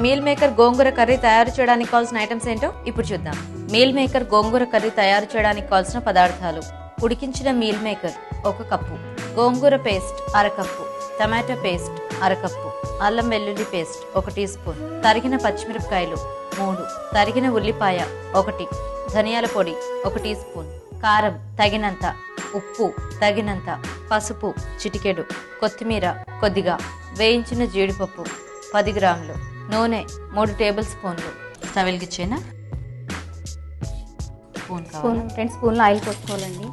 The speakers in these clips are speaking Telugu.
మీల్ మేకర్ గోంగూర కర్రీ తయారు చేయడానికి కావాల్సిన ఐటమ్స్ ఏంటో ఇప్పుడు చూద్దాం. మీల్ మేకర్ గోంగూర కర్రీ తయారు చేయడానికి కావాల్సిన పదార్థాలు. ఉడికించిన మీల్ మేకర్ ఒక కప్పు. గోంగూర పేస్ట్ అరకప్పు టమాటా పేస్ట్ అరకప్పు అల్లం వెల్లుల్లి పేస్ట్ ఒక టీ స్పూన్. తరిగిన పచ్చిమిరపకాయలు మూడు. తరిగిన ఉల్లిపాయ ఒకటి. ధనియాల పొడి ఒక టీ స్పూన్. కారం తగినంత. ఉప్పు తగినంత. పసుపు చిటికెడు. కొత్తిమీర కొద్దిగా. వేయించిన జీడిపప్పు పది గ్రాములు. నూనె మూడు టేబుల్ స్పూన్లు. స్టవ్ వెలిగించేనా? స్పూన్ స్పూన్ రెండు స్పూన్లు ఆయిల్ పోసుకోవాలండి.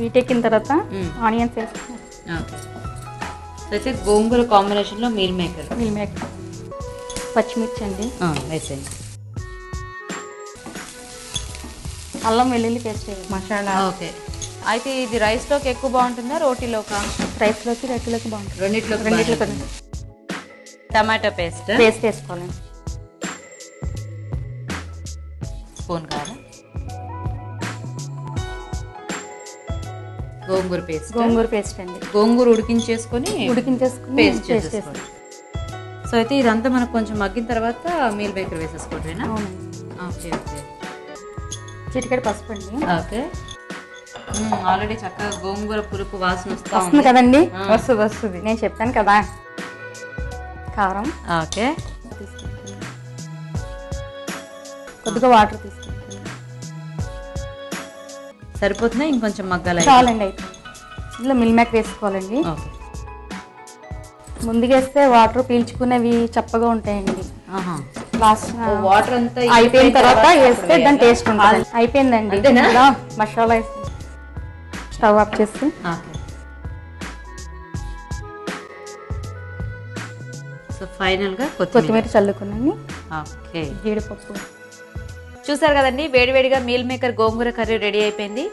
వీటెక్కిన తర్వాత. ఆనియన్స్ వేసుకున్నాం అయితే గోంగూర కాంబినేషన్లో మీల్ మేకర్. Meal maker. పచ్చిమిర్చి అండి. వేసేయండి. అల్లం వెల్లుల్లి పేస్ట్ మసాలా ఓకే. అయితే ఇది రైస్లోకి ఎక్కువ బాగుంటుందా రోటీలోకా? రైస్లోకి రెట్టులోకి బాగుంటుంది. రెండిట్లో బాగానే టమాటా పేస్ట్? పేస్ట్ వేసుకోవాలండి స్పూన్ కావాలా గోంగూర పేస్ట్? గోంగూర పేస్ట్ అండి. గోంగూర ఉడికించేసుకొని ఉడికించేసుకుని పేస్ట్ చేసేసుకోండి. వేసుకోవాలి. సో అయితే ఇదంతా మనకు కొంచెం మగ్గిన తర్వాత మీల్ వేసేసుకోవటమేనా? అవునండి. Okay okay. చిటికెడు పసుపు అండి. ఓకే. ఆల్రెడీ చక్కగా గోంగూర పులుపు వాసన వస్తా వస్తుంది కదండి. వస్తుంది వస్తుంది. నేను చెప్పాను కదా. కారం. ఓకే. కొద్దిగా వాటర్ తీసుకుంటాను సరిపోతుందా? ఇంకొంచెం మగ్గాల చాలండి అయితే. ఇందులో మిల్ మేక్ వేసుకోవాలండి. ఓకే. ముందుగేస్తే వాటర్ పీల్చుకునేవి చప్పగా ఉంటాయండి. లాస్ట్ వాటర్ అంతా అయిపోయిన తర్వాత వేస్తే దాని టేస్ట్ ఉంటుంది. అయిపోయిందండి. మసాలా వేసి స్టవ్ ఆఫ్ చేసి ఓకే. సో ఫైనల్గా కొత్తిమీర చల్లుకున్నాను. ఓకే. జీడిపప్పు. చూసారు కదండి వేడివేడిగా మీల్ మేకర్ గోంగూర కర్రీ రెడీ అయిపోయింది.